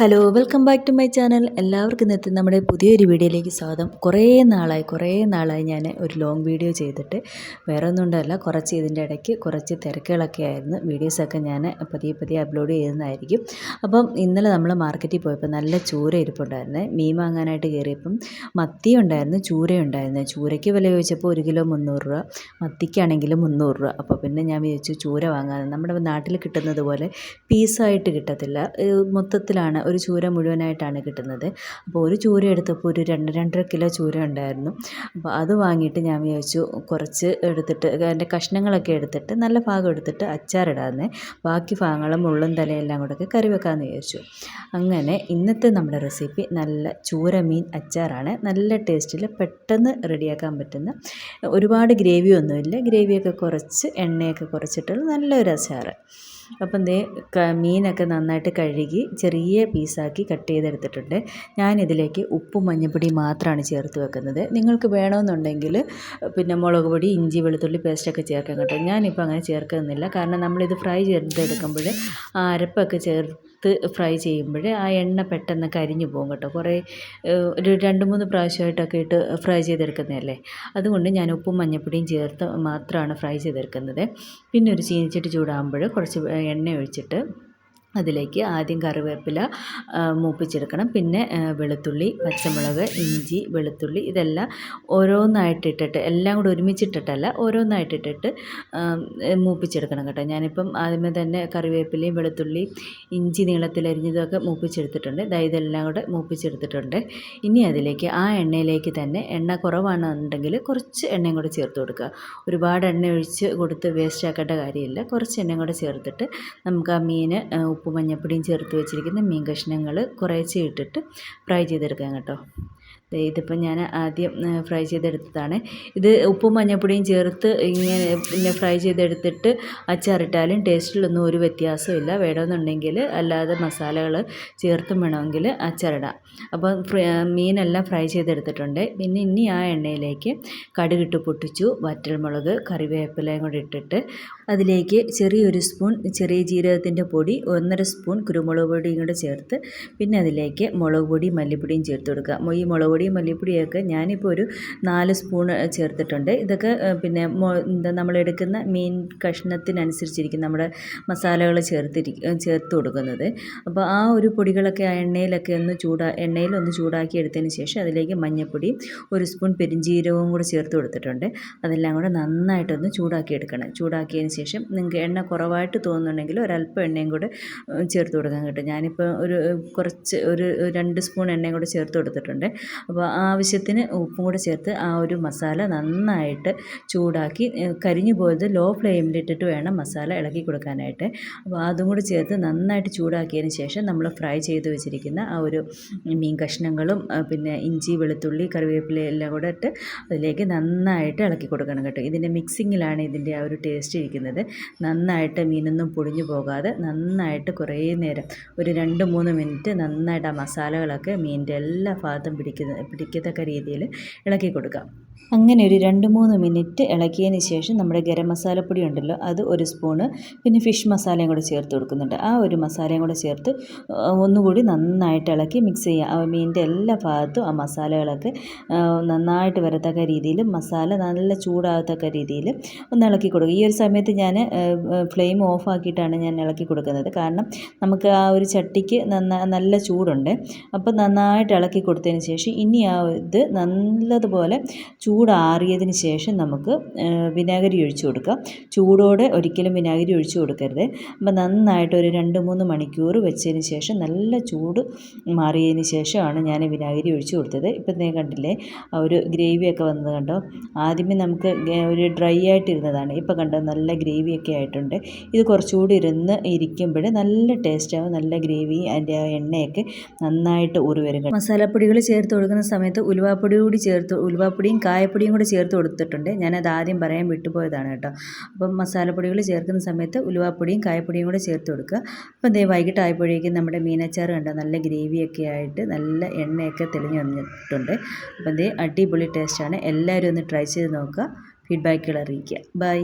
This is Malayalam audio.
Hello welcome back to my channel എല്ലാവർക്കും ഇന്നത്തെ നമ്മുടെ പുതിയൊരു വീഡിയോയിലേക്ക് സ്വാഗതം. കുറേ നാളായി കുറേ നാളായി ഞാൻ ഒരു ലോങ് വീഡിയോ ചെയ്തിട്ട്. വേറെ ഒന്നും ഉണ്ടല്ല കുറച്ച് ഇതിന്റെ ഇടയ്ക്ക് കുറച്ച് തിരക്കുകളൊക്കെ ആയിരുന്നു. വീഡിയോസൊക്കെ ഞാൻ പതിയെ പതിയെ അപ്ലോഡ് ചെയ്യുന്നതായിരിക്കും. അപ്പം ഇന്നലെ നമ്മൾ മാർക്കറ്റിൽ പോയപ്പോൾ നല്ല ചൂര ഇരിപ്പുണ്ടായിരുന്നു. മീൻ വാങ്ങാനായിട്ട് കയറിയപ്പം മത്തി ഉണ്ടായിരുന്നു ചൂര ഉണ്ടായിരുന്നു. ചൂരയ്ക്ക് വില ചോദിച്ചപ്പോൾ ഒരു കിലോ മുന്നൂറ് രൂപ മത്തിക്കാണെങ്കിൽ മുന്നൂറ് രൂപ. അപ്പോൾ പിന്നെ ഞാൻ വിചാരിച്ചു ചൂര വാങ്ങാൻ നമ്മുടെ നാട്ടിൽ കിട്ടുന്നത് പോലെ പീസായിട്ട് കിട്ടത്തില്ല. മൊത്തത്തിലാണ് ഒരു ചൂര മുഴുവനായിട്ടാണ് കിട്ടുന്നത്. അപ്പോൾ ഒരു ചൂര എടുത്തപ്പോൾ ഒരു രണ്ട് രണ്ടര കിലോ ചൂര ഉണ്ടായിരുന്നു. അപ്പോൾ അത് വാങ്ങിയിട്ട് ഞാൻ വിചാരിച്ചു കുറച്ച് എടുത്തിട്ട് അതിന്റെ കഷ്ണങ്ങളൊക്കെ എടുത്തിട്ട് നല്ല ഭാഗം എടുത്തിട്ട് അച്ചാറിടാമെന്ന്. ബാക്കി ഭാഗങ്ങളും മുള്ളും തലയെല്ലാം കൂടെ കറി വെക്കാമെന്ന് വിചാരിച്ചു. അങ്ങനെ ഇന്നത്തെ നമ്മുടെ റെസിപ്പി നല്ല ചൂര മീൻ അച്ചാറാണ്. നല്ല ടേസ്റ്റിൽ പെട്ടെന്ന് റെഡിയാക്കാൻ പറ്റുന്ന ഒരുപാട് ഗ്രേവി ഒന്നുമില്ല. ഗ്രേവിയൊക്കെ കുറച്ച് എണ്ണയൊക്കെ കുറച്ചിട്ടുള്ള നല്ലൊരു അച്ചാറ്. അപ്പം ദേ മീനൊക്കെ നന്നായിട്ട് കഴുകി ചെറിയ പീസാക്കി കട്ട് ചെയ്തെടുത്തിട്ടുണ്ട്. ഞാനിതിലേക്ക് ഉപ്പും മഞ്ഞൾപ്പൊടി മാത്രമാണ് ചേർത്ത് വെക്കുന്നത്. നിങ്ങൾക്ക് വേണമെന്നുണ്ടെങ്കിൽ പിന്നെ മുളക് പൊടി ഇഞ്ചി വെളുത്തുള്ളി പേസ്റ്റൊക്കെ ചേർക്കാൻ കേട്ടോ. ഞാനിപ്പോൾ അങ്ങനെ ചേർക്കുന്നില്ല. കാരണം നമ്മളിത് ഫ്രൈ ചെയ്തെടുക്കുമ്പോൾ ആ അരപ്പൊക്കെ ചേർത്ത് ഫ്രൈ ചെയ്യുമ്പോൾ ആ എണ്ണ പെട്ടെന്ന് കരിഞ്ഞു പോകും കേട്ടോ. കുറേ ഒരു രണ്ട് മൂന്ന് പ്രാവശ്യമായിട്ടൊക്കെ ഇട്ട് ഫ്രൈ ചെയ്തെടുക്കുന്നതല്ലേ? അതുകൊണ്ട് ഞാൻ ഉപ്പും മഞ്ഞൾപ്പൊടിയും ചേർത്ത് മാത്രമാണ് ഫ്രൈ ചെയ്തെടുക്കുന്നത്. പിന്നെ ഒരു ചീനിച്ചട്ടി ചൂടാകുമ്പോൾ കുറച്ച് എണ്ണ ഒഴിച്ചിട്ട് അതിലേക്ക് ആദ്യം കറിവേപ്പില മൂപ്പിച്ചെടുക്കണം. പിന്നെ വെളുത്തുള്ളി പച്ചമുളക് ഇഞ്ചി വെളുത്തുള്ളി ഇതെല്ലാം ഓരോന്നായിട്ടിട്ടിട്ട് എല്ലാം കൂടെ ഒരുമിച്ചിട്ടിട്ടല്ല ഓരോന്നായിട്ടിട്ടിട്ട് മൂപ്പിച്ചെടുക്കണം കേട്ടോ. ഞാനിപ്പം ആദ്യമേ തന്നെ കറിവേപ്പിലയും വെളുത്തുള്ളി ഇഞ്ചി നീളത്തിലരിഞ്ഞതൊക്കെ മൂപ്പിച്ചെടുത്തിട്ടുണ്ട്. ദാ ഇതെല്ലാം കൂടെ മൂപ്പിച്ചെടുത്തിട്ടുണ്ട്. ഇനി അതിലേക്ക് ആ എണ്ണയിലേക്ക് തന്നെ എണ്ണ കുറവാണെന്നുണ്ടെങ്കിൽ കുറച്ച് എണ്ണയും കൂടെ ചേർത്ത് കൊടുക്കുക. ഒരുപാട് എണ്ണ ഒഴിച്ച് കൊടുത്ത് വേസ്റ്റ് ആക്കേണ്ട കാര്യമില്ല. കുറച്ച് എണ്ണയും കൂടെ ചേർത്തിട്ട് നമുക്ക് ആ മീൻ ഉപ്പും മഞ്ഞൾപ്പൊടിയും ചേർത്ത് വെച്ചിരിക്കുന്ന മീൻ കഷ്ണങ്ങൾ കുറേശ്ശെ ഇട്ടിട്ട് ഫ്രൈ ചെയ്തെടുക്കാം കേട്ടോ. ഇതിപ്പോൾ ഞാൻ ആദ്യം ഫ്രൈ ചെയ്തെടുത്തതാണ്. ഇത് ഉപ്പും മഞ്ഞൾപ്പൊടിയും ചേർത്ത് ഇങ്ങനെ പിന്നെ ഫ്രൈ ചെയ്തെടുത്തിട്ട് അച്ചാറിട്ടാലും ടേസ്റ്റിലൊന്നും ഒരു വ്യത്യാസമില്ല വേണമെന്നുണ്ടെങ്കിൽ അല്ലാതെ മസാലകൾ ചേർത്തും വേണമെങ്കിൽ അച്ചാറിടാം അപ്പോൾ മീനെല്ലാം ഫ്രൈ ചെയ്തെടുത്തിട്ടുണ്ട്. പിന്നെ ഇനി ആ എണ്ണയിലേക്ക് കടുകിട്ട് പൊട്ടിച്ചു വറ്റൽമുളക് കറിവേപ്പിലയും കൂടി ഇട്ടിട്ട് അതിലേക്ക് ചെറിയൊരു സ്പൂൺ ചെറിയ ജീരകത്തിന്റെ പൊടി ഒന്നര സ്പൂൺ കുരുമുളക് പൊടിയും കൂടെ ചേർത്ത് പിന്നെ അതിലേക്ക് മുളക് പൊടി മല്ലിപ്പൊടിയും ചേർത്ത് കൊടുക്കുക. ഈ മുളക് പൊടിയും മല്ലിപ്പൊടിയൊക്കെ ഞാനിപ്പോൾ ഒരു നാല് സ്പൂൺ ചേർത്തിട്ടുണ്ട്. ഇതൊക്കെ പിന്നെ എന്താ നമ്മളെടുക്കുന്ന മീൻ കഷ്ണത്തിനനുസരിച്ചിരിക്കും നമ്മുടെ മസാലകൾ ചേർത്തിരി ചേർത്ത് കൊടുക്കുന്നത്. അപ്പോൾ ആ ഒരു പൊടികളൊക്കെ ആ എണ്ണയിലൊക്കെ ഒന്ന് ചൂടാ എണ്ണയിലൊന്ന് ചൂടാക്കി എടുത്തതിന് ശേഷം അതിലേക്ക് മഞ്ഞൾപ്പൊടി ഒരു സ്പൂൺ പെരിഞ്ജീരകവും കൂടെ ചേർത്ത് കൊടുത്തിട്ടുണ്ട്. അതെല്ലാം കൂടെ നന്നായിട്ടൊന്ന് ചൂടാക്കി എടുക്കണം. ചൂടാക്കിയതിന് ശേഷം നിങ്ങൾക്ക് എണ്ണ കുറവായിട്ട് തോന്നുന്നുണ്ടെങ്കിൽ ഒരല്പം എണ്ണയും കൂടെ ചേർത്ത് കൊടുക്കാൻ കിട്ടും. ഞാനിപ്പോൾ ഒരു കുറച്ച് ഒരു രണ്ട് സ്പൂൺ എണ്ണയും കൂടെ ചേർത്ത് കൊടുത്തിട്ടുണ്ട്. അപ്പോൾ ആവശ്യത്തിന് ഉപ്പും കൂടെ ചേർത്ത് ആ ഒരു മസാല നന്നായിട്ട് ചൂടാക്കി കരിഞ്ഞു പോയത് ലോ ഫ്ലെയിമിലിട്ടിട്ട് വേണം മസാല ഇളക്കി കൊടുക്കാനായിട്ട്. അപ്പോൾ അതും കൂടി ചേർത്ത് നന്നായിട്ട് ചൂടാക്കിയതിന് ശേഷം നമ്മൾ ഫ്രൈ ചെയ്ത് വെച്ചിരിക്കുന്ന ആ ഒരു മീൻ കഷ്ണങ്ങളും പിന്നെ ഇഞ്ചി വെളുത്തുള്ളി കറിവേപ്പില എല്ലാം കൂടെ ഇട്ട് അതിലേക്ക് നന്നായിട്ട് ഇളക്കി കൊടുക്കണം കേട്ടോ. ഇതിന്റെ മിക്സിങ്ങിലാണ് ഇതിന്റെ ആ ഒരു ടേസ്റ്റ് ഇരിക്കുന്നത്. നന്നായിട്ട് മീനൊന്നും പൊടിഞ്ഞു പോകാതെ നന്നായിട്ട് കുറേ നേരം ഒരു രണ്ട് മൂന്ന് മിനിറ്റ് നന്നായിട്ട് ആ മസാലകളൊക്കെ മീനിന്റെ എല്ലാ ഭാഗത്തും പിടിക്കുന്ന പിടിക്കത്തക്ക രീതിയിൽ ഇളക്കി കൊടുക്കാം. അങ്ങനെ ഒരു രണ്ട് മൂന്ന് മിനിറ്റ് ഇളക്കിയതിന് ശേഷം നമ്മുടെ ഗരം മസാലപ്പൊടി ഉണ്ടല്ലോ അത് ഒരു സ്പൂണ് പിന്നെ ഫിഷ് മസാലയും കൂടെ ചേർത്ത് കൊടുക്കുന്നുണ്ട്. ആ ഒരു മസാലയും കൂടെ ചേർത്ത് ഒന്നുകൂടി നന്നായിട്ട് ഇളക്കി മിക്സ് ചെയ്യുക ആ മീനിന്റെ എല്ലാ ഭാഗത്തും ആ മസാലകളൊക്കെ നന്നായിട്ട് വരത്തക്ക രീതിയിൽ മസാല നല്ല ചൂടാകത്തക്ക രീതിയിൽ ഒന്ന് ഇളക്കി കൊടുക്കുക. ഈ ഒരു സമയത്ത് ഞാൻ ഫ്ലെയിം ഓഫ് ആക്കിയിട്ടാണ് ഞാൻ ഇളക്കി കൊടുക്കുന്നത്. കാരണം നമുക്ക് ആ ഒരു ചട്ടിക്ക് നല്ല ചൂടുണ്ട്. അപ്പോൾ നന്നായിട്ട് ഇളക്കി കൊടുത്തതിന് ശേഷം ഇനി ആ ഇത് നല്ലതുപോലെ ചൂടാറിയതിന് ശേഷം നമുക്ക് വിനാഗിരി ഒഴിച്ചു കൊടുക്കാം. ചൂടോടെ ഒരിക്കലും വിനാഗിരി ഒഴിച്ചു കൊടുക്കരുത്. അപ്പം നന്നായിട്ട് ഒരു രണ്ട് മൂന്ന് മണിക്കൂർ വെച്ചതിന് ശേഷം നല്ല ചൂട് മാറിയതിന് ശേഷമാണ് ഞാൻ വിനാഗിരി ഒഴിച്ചു കൊടുത്തത്. ഇപ്പം നീ കണ്ടില്ലേ ഒരു ഗ്രേവിയൊക്കെ വന്നത് കണ്ടോ? ആദ്യമേ നമുക്ക് ഒരു ഡ്രൈ ആയിട്ടിരുന്നതാണ്. ഇപ്പം കണ്ടോ നല്ല ഗ്രേവിയൊക്കെ ആയിട്ടുണ്ട്. ഇത് കുറച്ചുകൂടി ഇരുന്ന് ഇരിക്കുമ്പോൾ നല്ല ടേസ്റ്റാവും നല്ല ഗ്രേവി അതിന്റെ ആ എണ്ണയൊക്കെ നന്നായിട്ട് ഊറി വരും മസാലപ്പൊടികൾ ചേർത്ത് കൊടുക്കുന്ന സമയത്ത് ഉലുവാപ്പൊടി കൂടി ചേർത്ത് ഉലുവാപ്പൊടിയും കായപ്പൊടിയും കൂടി ചേർത്ത് കൊടുത്തിട്ടുണ്ട്. ഞാനത് ആദ്യം പറയാൻ വിട്ടുപോയതാണ് കേട്ടോ. അപ്പം മസാലപ്പൊടികൾ ചേർക്കുന്ന സമയത്ത് ഉലുവാപ്പൊടിയും കായപ്പൊടിയും കൂടി ചേർത്ത് കൊടുക്കുക. അപ്പം ദേ വൈകിട്ടായപ്പോഴേക്കും നമ്മുടെ മീനച്ചാർ കണ്ടോ നല്ല ഗ്രേവിയൊക്കെ ആയിട്ട് നല്ല എണ്ണയൊക്കെ തെളിഞ്ഞു വന്നിട്ടുണ്ട്. അപ്പം ദേ അടിപൊളി ടേസ്റ്റാണ്. എല്ലാവരും ഒന്ന് ട്രൈ ചെയ്ത് നോക്കുക. ഫീഡ്ബാക്കുകൾ അറിയിക്കുക. ബൈ.